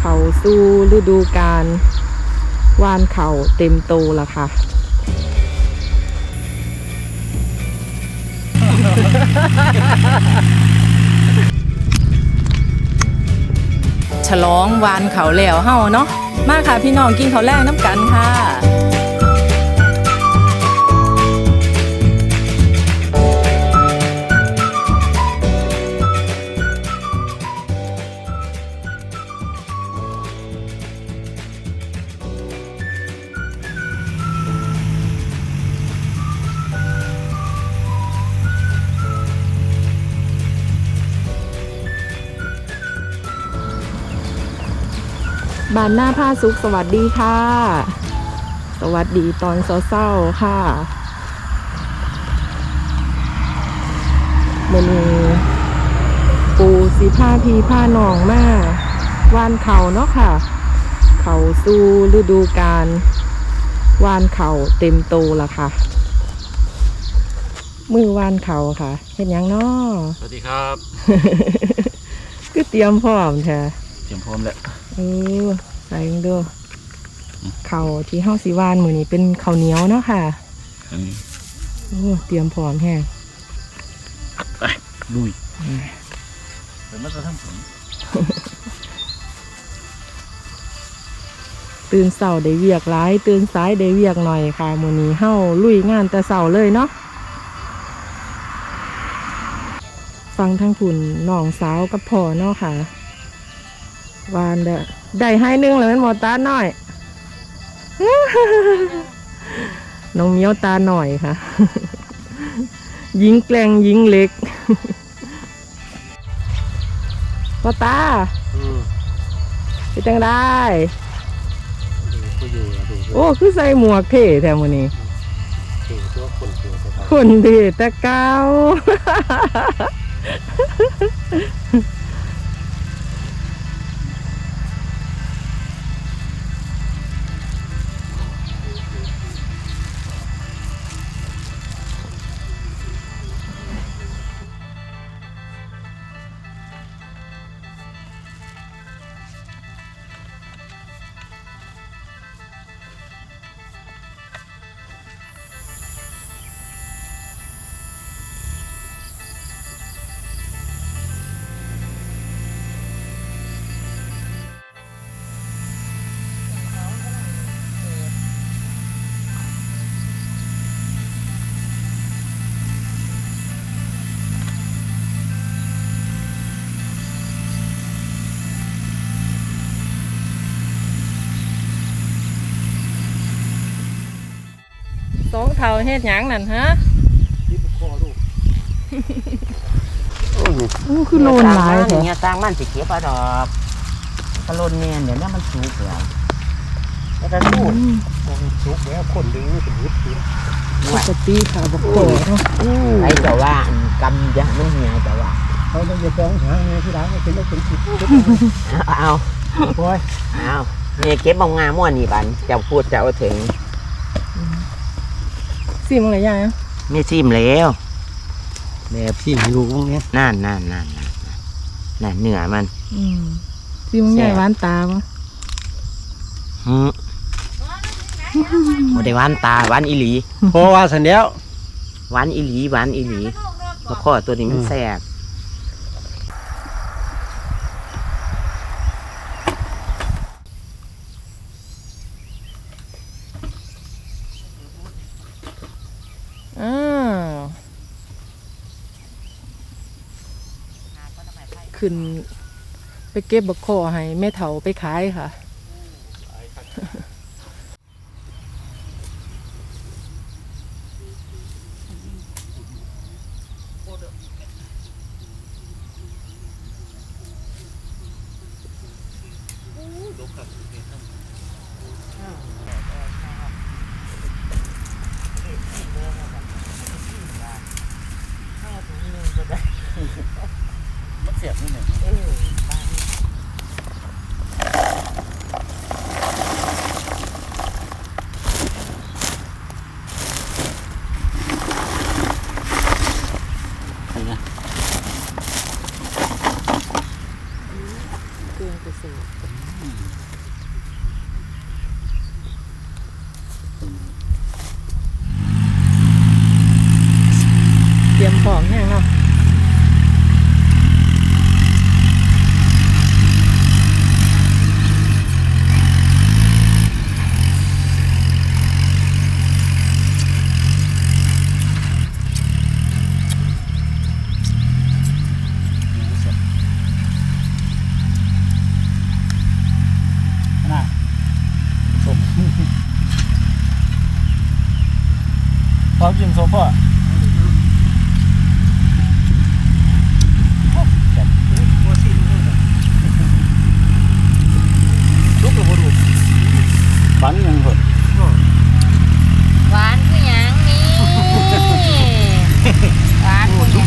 เขาสู้ฤดูกาลวานเขาเต็มโตแล้วค่ะ ฉลองวานเขาแล้วเฮาเนาะ มาค่ะพี่น้องกินเขาแรกน้ำกันค่ะ บานหน้าผ้าสุกสวัสดีค่ะ สวัสดีตอนเศร้าๆค่ะมือนี้ปูสีผ้าพีผ้าหนองมาวานเขาเนาะค่ะ เขาสู้ฤดูกาลวานเขาเต็มโตแล้วค่ะ มือวานเขาค่ะเห็นยังเนาะสวัสดีครับ ก็เตรียมพร้อมแท้เตรียมพร้อมแล้ว เออ ใส่ลงดูเขาวที่เฮาสิวานมือนี้เป็นข้าวเหนียวเนาะค่ะอันนี้โอ้เตรียมพร้อมแห้งไปลุยเดี๋ยวมันจะทำผมตื่นเสาได้เวียกหลายตื่นสายได้เวียกหน่อยค่ะมือนี้เฮาลุยงานแต่เสาเลยเนาะฟังทั้งผุนน้องสาวกับพ่อเนาะค่ะ วานเด้อได้ให้หนึงเลยแมันหมดตาหน่อย น้องเหมียวตาหน่อยค่ะ ยิงแกลงยิงเล็กพ่อตาอืมเป็นจังได้ก็อยู่อะดูโอ้คือใส่หมวกเท่แท้มือนี้เก่งตัวคนเก่งตัวคนเท่แต่เก้า เท่าเฮ็ดหยังนั่นฮะที่บุกคอดูโอ้คือโลนหลายอแท้ย่างเงี้ยสร้างมันสิเก็บเอาดอกกระโลนเนี่ยเดี๋ยวนี้มันสุกแล้วแล้วก็สู้อืมชุกแล้วคนดึงนี่ถึงยึดติดปกติค่ะบอกโตเนาะอู้ไอ้เจ้าว่าอันกำจะมันเหี่ยเจ้าว่าเขาต้องจะต้องหาเงี้ยที่ร้านเป็นแล้วเป็นจิตเอาโอ้ยเอาเนี่ยเก็บเอางาม่วนนี่บันเจ้าพูดเจ้าถึง สิมึงอะไรยังอะไม่ซิมแล้ว แบบที่อยู่พวกนี้นั่นนั่นนั่นนั่นนั่นเนื้อมันอืมสิมึงใหญ่หวานตาปะหืมบ่ได้หวานตาหวานอีหลีเพราะว่าสันเดียวหวานอีหลีหวานอีหลีมาข้อตัวนี้มันแซ่บ อ้าว ขึ้น ไปเก็บบักคอให้แม่เถาไปขายค่ะ เสียบนี่เนี่ย เครื่องกระสุน เตรียมของอย่างเนาะ น่ะสมพอกินสมป่ะลุกหรือบ่ลุกฝันยังเหรอ หวานคือหยังนี่หวานคือหยัง ลุก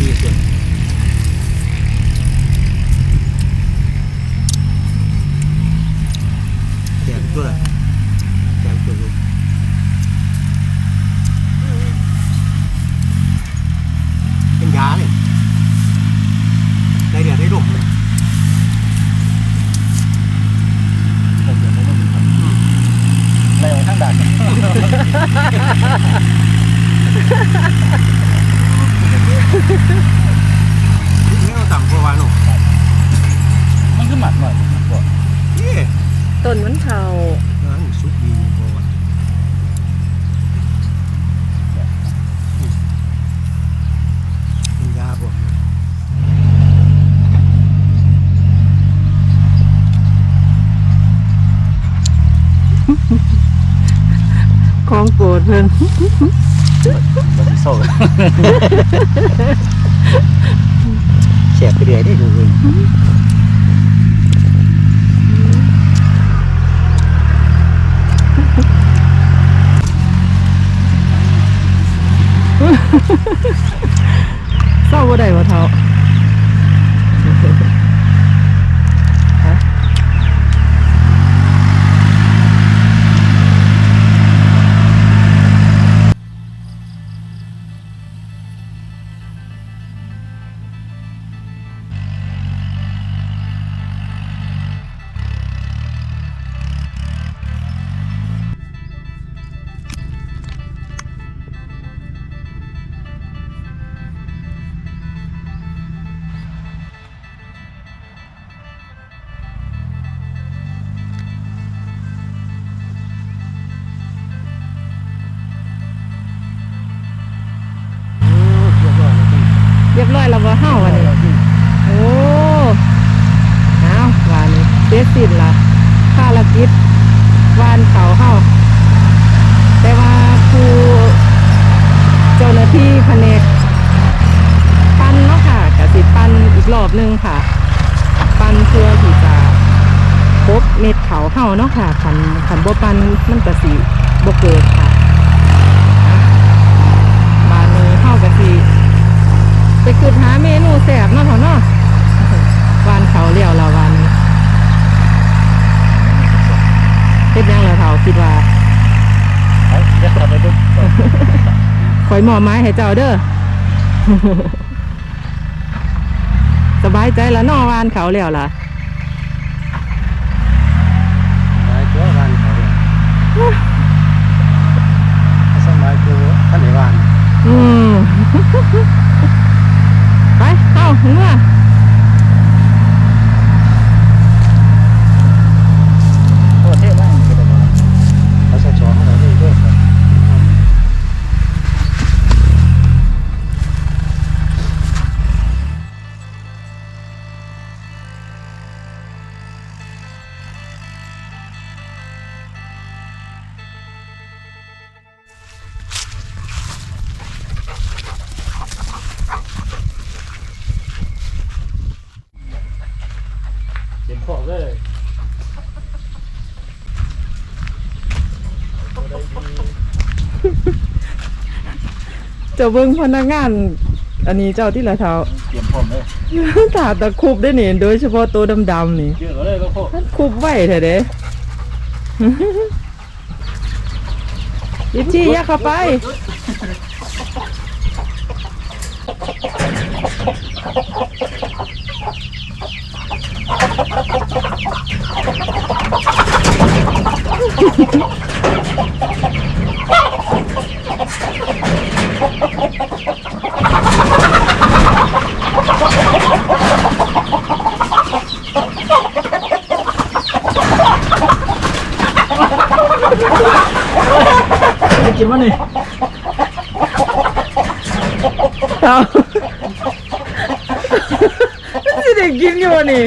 ดีสุดแขนตัวละแขนตัวลูกเป็นยาเลยได้เดือดได้ลมเลยได้เดือดได้ลมได้ออกทางด่านนี่เราต่ำกว่าหนูมันคือหมัดหน่อยบอกนี่ ต้นมันเข่า ร้านซุปดีพอวะเป็นยาบ่ ของโปรดเพิ่นบริโซ่แฉกไปเรื่อยได้ดูเลยเศร้าบ่ได้บ่เท่า บ่เฮาวันนี้โอ้เอาววานนี้เสร็จสิ้นละภารกิจวานเขาเฮาแต่ว่าครูเจ้าหน้าที่แผนกปั้นเนาะค่ะกสิปั้นอีกรอบหนึงค่ะ ปั้นเพื่อที่จะพบเม็ดเขาเฮาเนาะค่ะขันขันบ่ปั้นมันก็สิบ่เกิดค่ะอะบานนี้เฮากะสิ ไปคือหาเมนูแสบเนาะเถอะเนาะวานเขาเลี้ยวละวันเป็นยังเหรอเถาคิดว่าเดี๋ยวกลับไปดูคอยหมอไม้ให้เจ้าเด้อสบายใจแล้วเนอวานเขาเลี้ยวล่ะไม้ตัววานเขาเนี่ยสมัยกูท่านไหนวานอืม เจ้าเบิ้งพนักงาน อันนี้เจ้าที่ละเท้าเตรียมพร้อมเลยถาตะคุบได้นี่โดยเฉพาะตัวดำๆนี่เยอะเลยแล้วโคมันคุบไว้เถอะเด้ยิบชี้อยาเข้าไป จะกินวะนี่เอา สิได้กินอยู่บ่นี่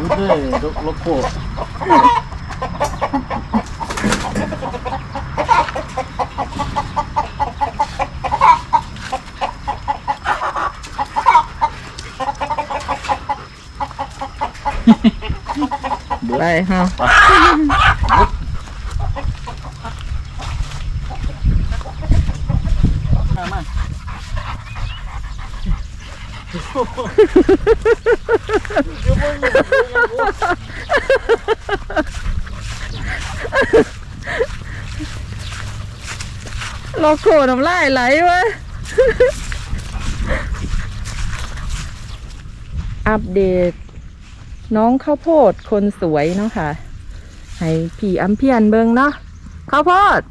รู้ด้วย รถรถโคไปเฮามามา โลโก้น้ำลายไหลวะอัปเดต น้องข้าวโพดคนสวยเนาะค่ะ ให้พี่อัมเพียนเบิงเนาะข้าวโพด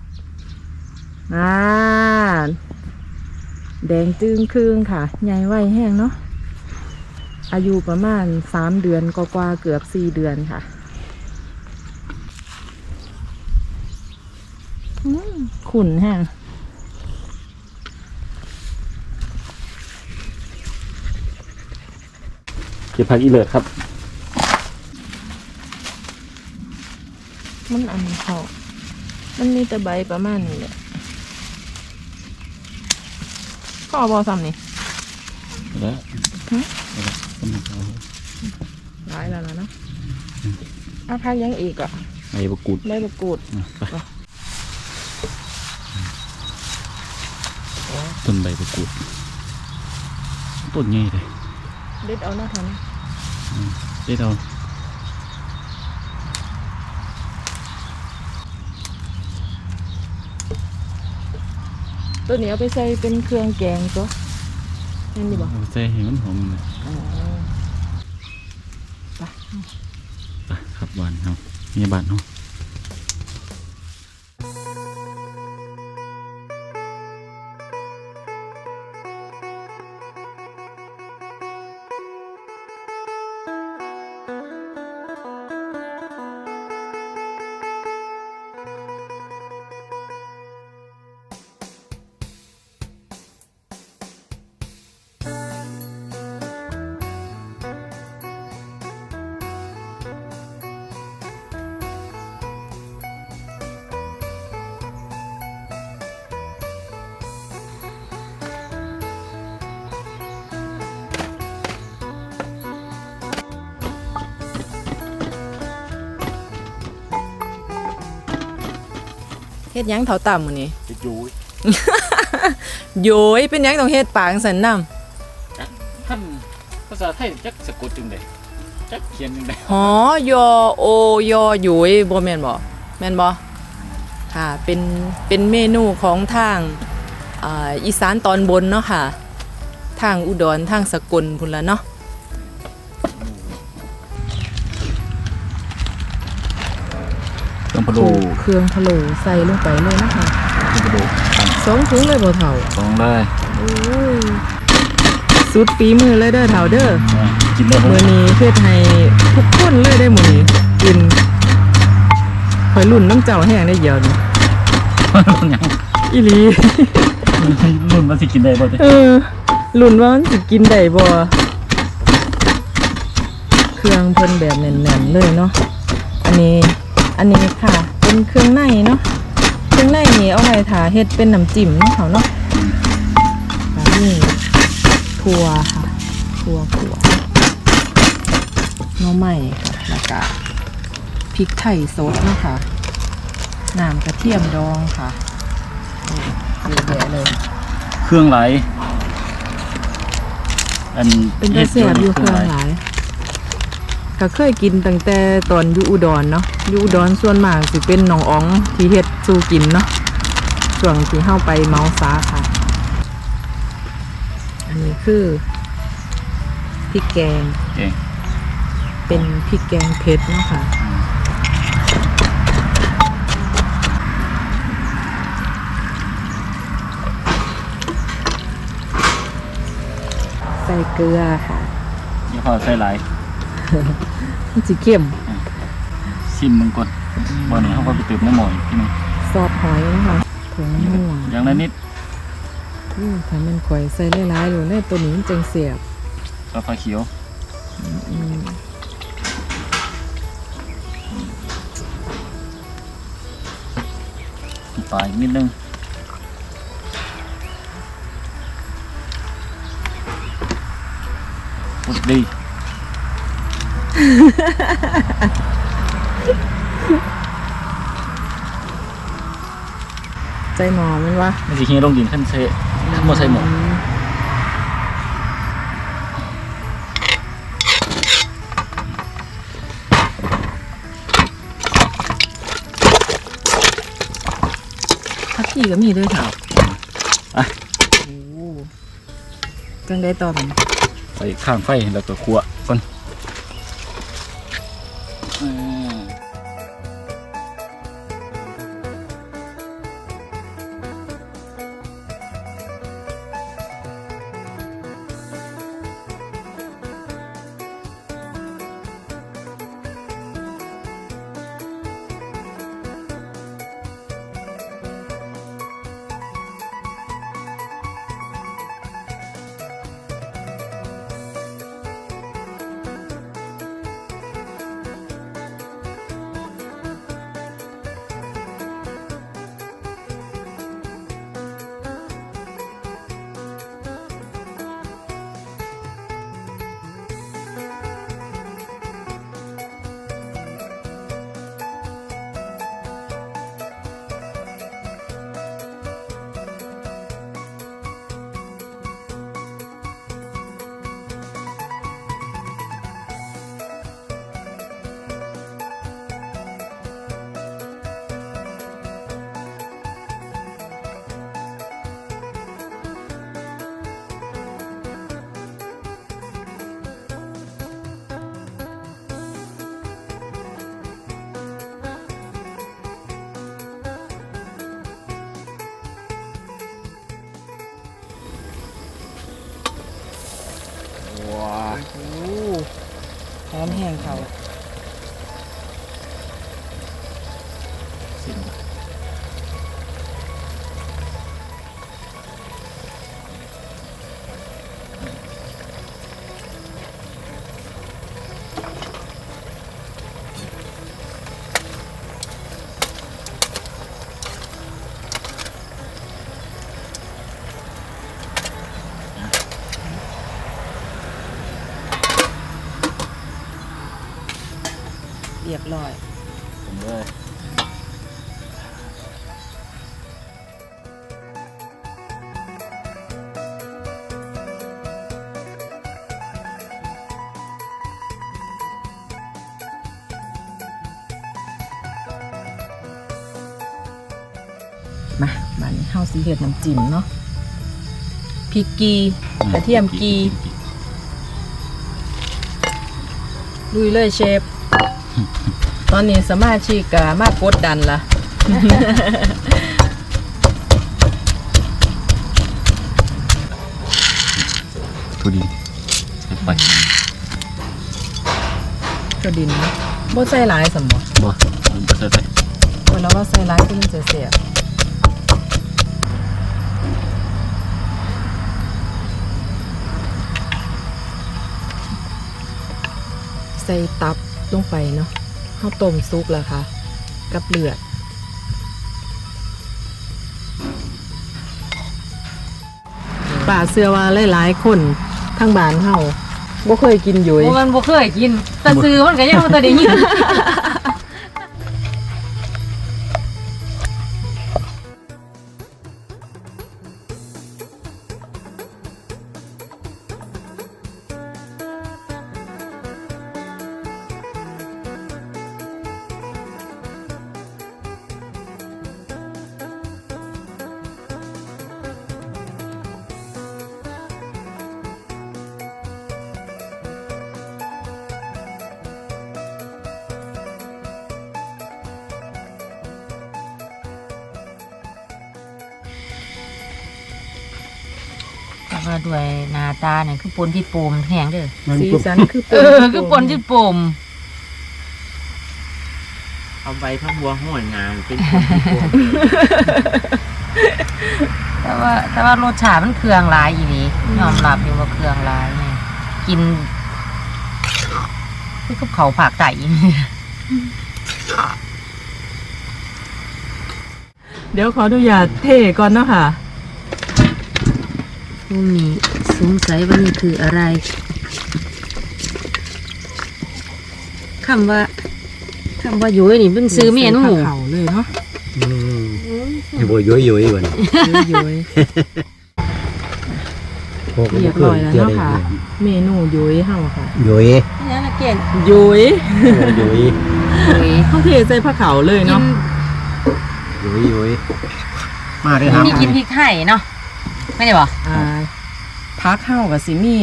อ่าแดงจึงครึ่งค่ะ ใหญ่ไวแห้งเนาะอายุประมาณสามเดือนกว่าเกือบสี่เดือนค่ะขุ่นแห้ง ก็บผักอีเลิศครับ มันอันเขามันมีแต่ใบประมาณนี้แหละก็เอาบอซ้ำนี่แล้วหึแล้วก็มาเอาหลายแล้วนะเนาะเอาพักยังอีกอะใบมะกรูดใบมะกรูดอะไปต้นใบมะกรูดต้นใหญ่เลยเด็ดเอาหน้าทัน เด็ดเอาตัวนี้เอาไปใส่เป็นเครื่องแกงก็นั่นดีบ่เอาใส่ให้มันหอมเลยอ๋อไปครับบ้านเฮามีบ้านเฮา ฮ็ดหยังเถาต่ำมื้อนี้จะอยู่โยยเป็นหยังต้องเฮ็ดปากสันน้ท่านภาษาไทยจักสะกดจังได๋จักเขียนจังได๋ำหอยอโอยอโยยบ่แม่นบ่แม่นบ่ค่ะเป็นเป็นเมนูของทางอ่าอีสานตอนบนเนาะค่ะ ทางอุดรทางสกลพุ่นละเนาะ พะโล้เครื่องพะโล้ใส่ลงไปเลยนะคะเครื่องพะโล้ตั้งสองถุงเลยบ่เฒ่าสองเลยโอ้ยสุดฝีมือเลยเด้อเฒ่าเด้ออะกินได้บ่มื้อนี้เฮ็ดให้ทุกคนเลยได้มื้อนี้กินคอยลุ่นน้ำเจ้าแห้งได้เดียวนี่หยังอีหลีรุ่นมันสิกินได้บ่เด้เออลุ่นว่ามันสิกินได้บ่เครื่องเพิ่นแบบแน่นๆเลยเนาะอันนี้ อันนี้ค่ะ เป็นเครื่องในเนาะเครื่องในนี่เอาไว้ถาเฮ็ดเป็นน้ำจิ้มเนาะเขาเนาะค่ะนี่ถั่วค่ะถั่วขั่วหน้อใหม่ค่ะแล้วก็พริกไทยสดเนาะค่ะน้ำกระเทียมดองค่ะเครื่องไหลายอันเป็นกระแสบอยู่เครื่องหลาย ก็เคยกินตั้งแต่ตอนอยู่อุดรเนาะอยู่อุดรส่วนมากสิเป็นน้องอ๋องที่เฮ็ดสู่กินเนาะช่วงที่เข้าไปเมาสาค่ะ อันนี้คือพริกแกง เก่งเป็นพริกแกงเผ็ดเนาะค่ะ ใส่เกลือค่ะ ยี่ห้อใส่หลาย มันสิเข้มชิมมึงก่อนวันนี้เขาก็ไปเติมน้ำหมอยที่นึงซอสหอยนะคะผงนัวอย่างละนิดอู้ถ้ามันข่อยใส่หลายๆอยู่ในตัวนี้มันจังเสียบซอสฟ้าเขียวอืมปลายนิดนึงอุดดี ใจหมอมันวะไม่ใช่เฮียลงดินขั้นเซะขั้นโมใส่หมกอืผักชีก็มีด้วยค่ะอะโอ้จังได้ต่อกันใส่ข้างไฟแล้วก็คั่ว แห้งเขา รียบร้อยผมเลยมาบัดนข้าวสีเห็ดน้ำจิ้มเนาะพริกกีกระเทียมกีลุยเลยเชฟ ตอนนี้สมาชิกก็มากกดดันละทุดีใส่ไปกระดินนะบ่ใส่หลายสมบ่บ่มันจะใส่ไปเวลาว่าใส่หลายก็มันจะเสียบใส่ตับ ลงไปเนาะข้าวต้มซุปแล้วค่ะ กับเลือด ป่าเสือว่าหลายๆคนทั้งบ้านเฮาบ่เคยกินอยู่โอ้มันบ่เคยกิน แต่ซื้อมันก็ยังบ่ได้ยิน แต่ว่าด้วยหน้าตาเนี่ยคือปนที่โปมแห้งเด้อสีสันคือเออคือปนที่โปมเอาใบพักบัวห้อยงานเป็นคนที่โกงแต่ว่า แต่ว่ารสชาติมันเครื่องหลายอีนี้ยอมรับอยู่ว่าเครื่องหลายเนี่ยกินคือกับเขาวผักไก่อีนี่เดี๋ยวขออนุญาตเทก่อนเนาะค่ะ พวกนี้สงสัยว่านี่คืออะไรคำว่าคำว่ายุ้ยนี่เป็นซื้อเมนูใส่ผักเขาเลยเนาะอืมอย่าบ่ย้อยย้อยวันย้อยๆเรียบร้อยแล้วเนาะค่ะ เมนูย้อยเฮาค่ะย้อยนี่นะเกียนย้อยย้อยยุ้ยเขาเทใส่ผักเขาเลยกิเนาะนย้อยย้อยมาเลยครับนี่กินพริกไทยเนาะ ไม่ได้บอกอ่าผักเฮากับสิมี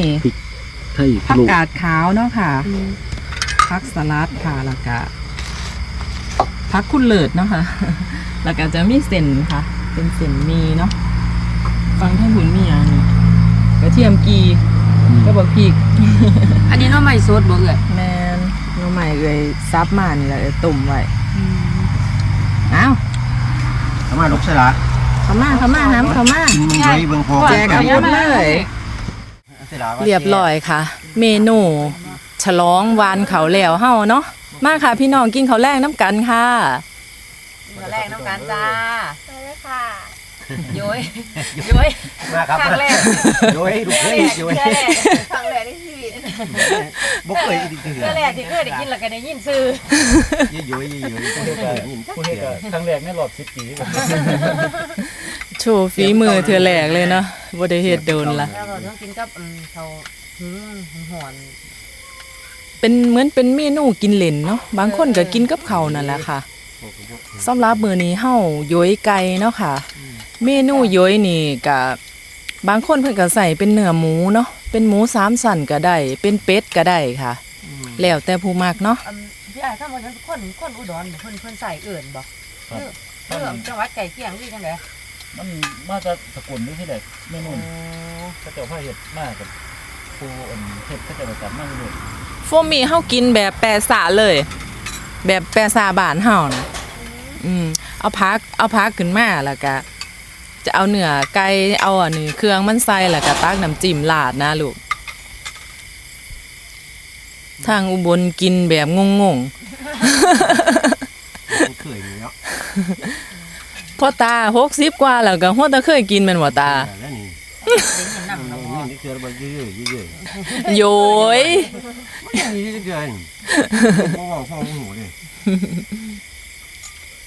ไทยผักลูกกาดขาวเนาะค่ะผักสลัดค่ะแล้วก็ผักคุณเลิศเนาะค่ะ แล้วก็จะมีเส้นค่ะ เป็นเส้นหมีเนาะฟังท่านบุญมีอย่างนี้กระเทียมกีก็บอกพริก อันนี้น้องใหม่สดบ่เอ่ยแมนหน้องใหม่เลยซับมานี่แหละเลยตุ่มไว้อ้าว ทำมาลูกสลัด เข้ามาเข้ามาห้ามเข้ามากินมันย้อยเบิ่งพอแจกอาวุธเลยสลัดว่าเรียบร้อยค่ะ เมนูฉลองวานเขาแล้วเฮาเนาะมาค่ะ พี่น้องกินเขาวแรกน้ำกันค่ะแรกน้ำกันจ้าไปเลยค่ะ ยุ้ยยุ้ยมาครับครั้งแรกย้อยลูกเอ้ยย้อยครั้งแรกในชีวิตบ่เคยกินเถื่อครั้งแรกที่เคยได้ยินแล้วก็ได้ยินชื่อย้อยย้อยย้อยบ่เคยกินคุณเอกครั้งแรกในรอบสิบปีผมโชว์ฝีมือเธอแหลกเลยเนาะบ่ได้เฮ็ดโดนละแล้วก็ต้องกินกับเขาหืมหอนเป็นเหมือนเป็นเมนูกินเล่นเนาะบางคนก็กินกับข้าวนั่นแหละค่ะสำหรับมื้อนี้เฮาย้อยไก่เนาะค่ะ เมนูย้อยนี่ก็บางคนเพิ่นก็ใส่เป็นเนื้อหมูเนาะเป็นหมูสามสันก็ได้ เป็นเป็ดก็ได้ค่ะ แล้วแต่ผู้มักเนาะพี่ไอ้ข้ามวันคนคนอุดรเพิ่นเพิ่นใส่เอื่นบ่เออเออจังหวัดไก่เคียงที่จังไดมันมาจากสกุลนี่ที่ไหนเมนูก็เจ้าผ้าเห็ดมากกับครูอันเห็ดก็จะไปจับมากเลยโฟมีเฮากินแบบแปรสาเลย แบบแปรสาบ้านเฮานะอืมเอาพักเอาพักขึ้นมาแล้วก็ จะเอาเนื้อไก่เอาอันนี้เครื่องมันใส่แล้วก็ตักน้ำจิ้มราดนะลูกทางอุบลกินแบบงงเคยอยู่แล้วๆพ่อตา60กว่าแล้วก็หัวตาเคยกินแม่นบ่ตาแล้วนี่ได้ยินนำเนาะนี่คือบ่ยืดยืดโยยนี่เกินพ่อพ่อหูเลย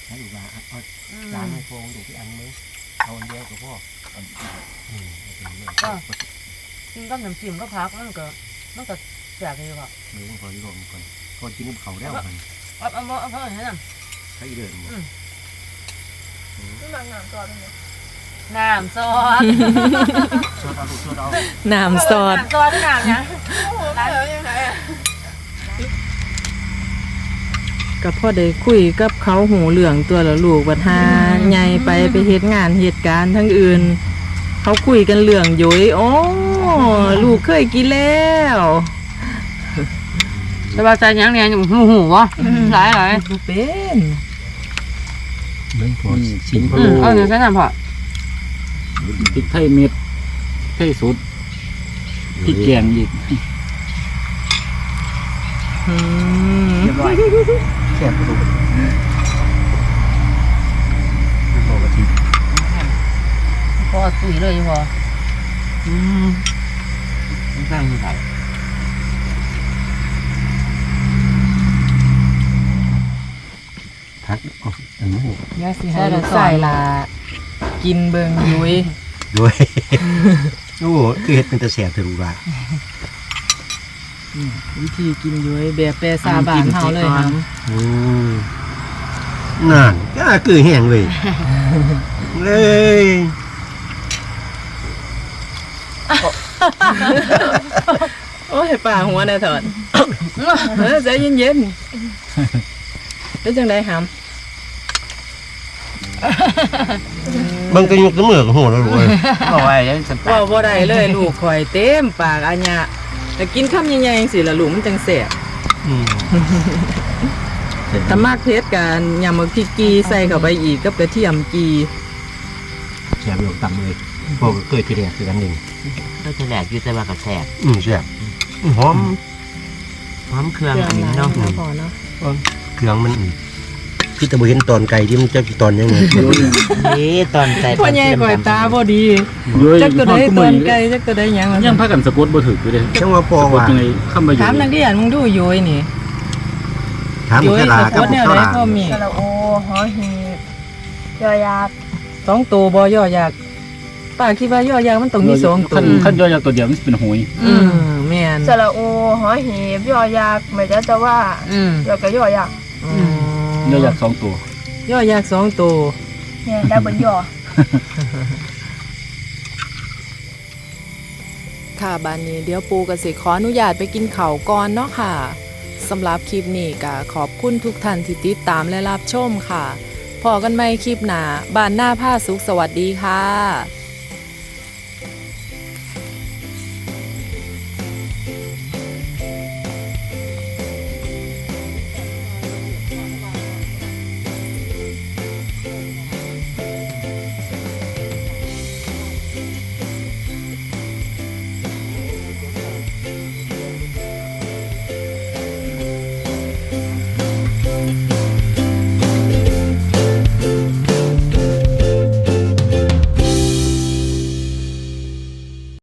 ให้ดูว่าเอาจานให้พงดูที่อันนึง เอาอันเดียวกับพ่อกินกับน้ำจิ้มก็พักมันก็มันก็แซ่บดีกว่าเดี๋ยวพอที่รวมกันพอนกินกับเขาแล้วกันเอาเอาเอาเอาให้นำใช้เดินน้ำซอสชดเอาชดเอาน้ำซอสน้ำซอสน้ำหยังไงอะ ก็พ่อได้คุยกับเขาหูเหลืองตัวละลูกบัดหาใหญ่ไปไปเฮ็ดงานเหตุการณ์ทั้งอื่น เขาคุยกันเรื่องโยยโอ้ลูกเคยกินแล้วสบายใจยังเนี่ยหูหูวะหลายหลายลูกเป็นไม่พอชิมอืมเอาเดี๋ยวใช้น้ำพอพริกไทยเม็ดไทยสุดพริกแกงอีกอืมเรียบร้อย แซ่บสุดพอกะทิพอตุยเลยพออืมไม่ใช่ไม่ใช่พักอันนี้ยาสิให้ลูกใส่ละกินเบิงยุ้ยด้วยโอ้คือเห็ดเป็นตะแสบเธอรู้ว่า วิธีกินโยุยแบบแปรซาบานเฮาเลยครับอืมนั่นก็คือแห้งเลย เลยโอ้ยป่าหัวแน่ถอดเออใจเย็นๆเป็นจังได๋หำบางก็ยกเสมอกับหัวแล้วรวยบอกว่าจะสตาเว้าร์บ่ได้เลยลูกข่อยเต็มปากอัญญะ แต่กินคำใหญ่ๆจังซี่ล่ะลูกมันจังแซ่บอืมถ้ามากเผ็ดกันยำมะพริกกีใส่เข้าไปอีกกับกระเทียมกีแซ่บอยู่ต่ำเลยพ่อก็เคยทีแรกคือกันหนึ่งก็จะแหลกอยู่แต่ว่ากับแสบอืมแซ่บอืมหอมพร้อมเครื่องอันนี้เนาะพอเนาะเครื่องมันอืม พี่ตะบเห็นตอนไก่ที่มันจะตอนยังไงนี่ตอนใส่พ่อใหญ่ข่อยตาบ่ดีจักตัวใดตอนไก่จักตัวใดหยังวะยังพากันสะกดบ่ถึกอยู่เด้จังว่าปอสะกดว่ายังไงคำว่าอยู่ถามนักเรียนมึงดูโยยนี่ถามโยยแค่ลาสะกักบดแนวข้าวใดลาก็มีสระโอหอหีบยอยักษ์สองตัวบ่ย่อยักษ์ป้าคิดว่าย่อยักษ์มันต้องมีสองตัวขั้นขั้นย่อยจากตัวเดียวมันสิเป็นหวยอืมแม่นสระโอหอหีบยอยักษ์ไม่ได้แต่ว่าอืมยอกับยอยักษ์อืม ย่อยจากสองตัว ย่อยักษ์สองตัวเนี่ยได้บนยอค่ะบานนี้เดี๋ยวปูกสิขออนุญาตไปกินข้าวก่อนเนาะค่ะสำหรับคลิปนี้ก็ขอบคุณทุกท่านที่ติดตามและรับชมค่ะพอกันใหม่คลิปหน้าบ้านหน้าผ้าสุขสวัสดีค่ะ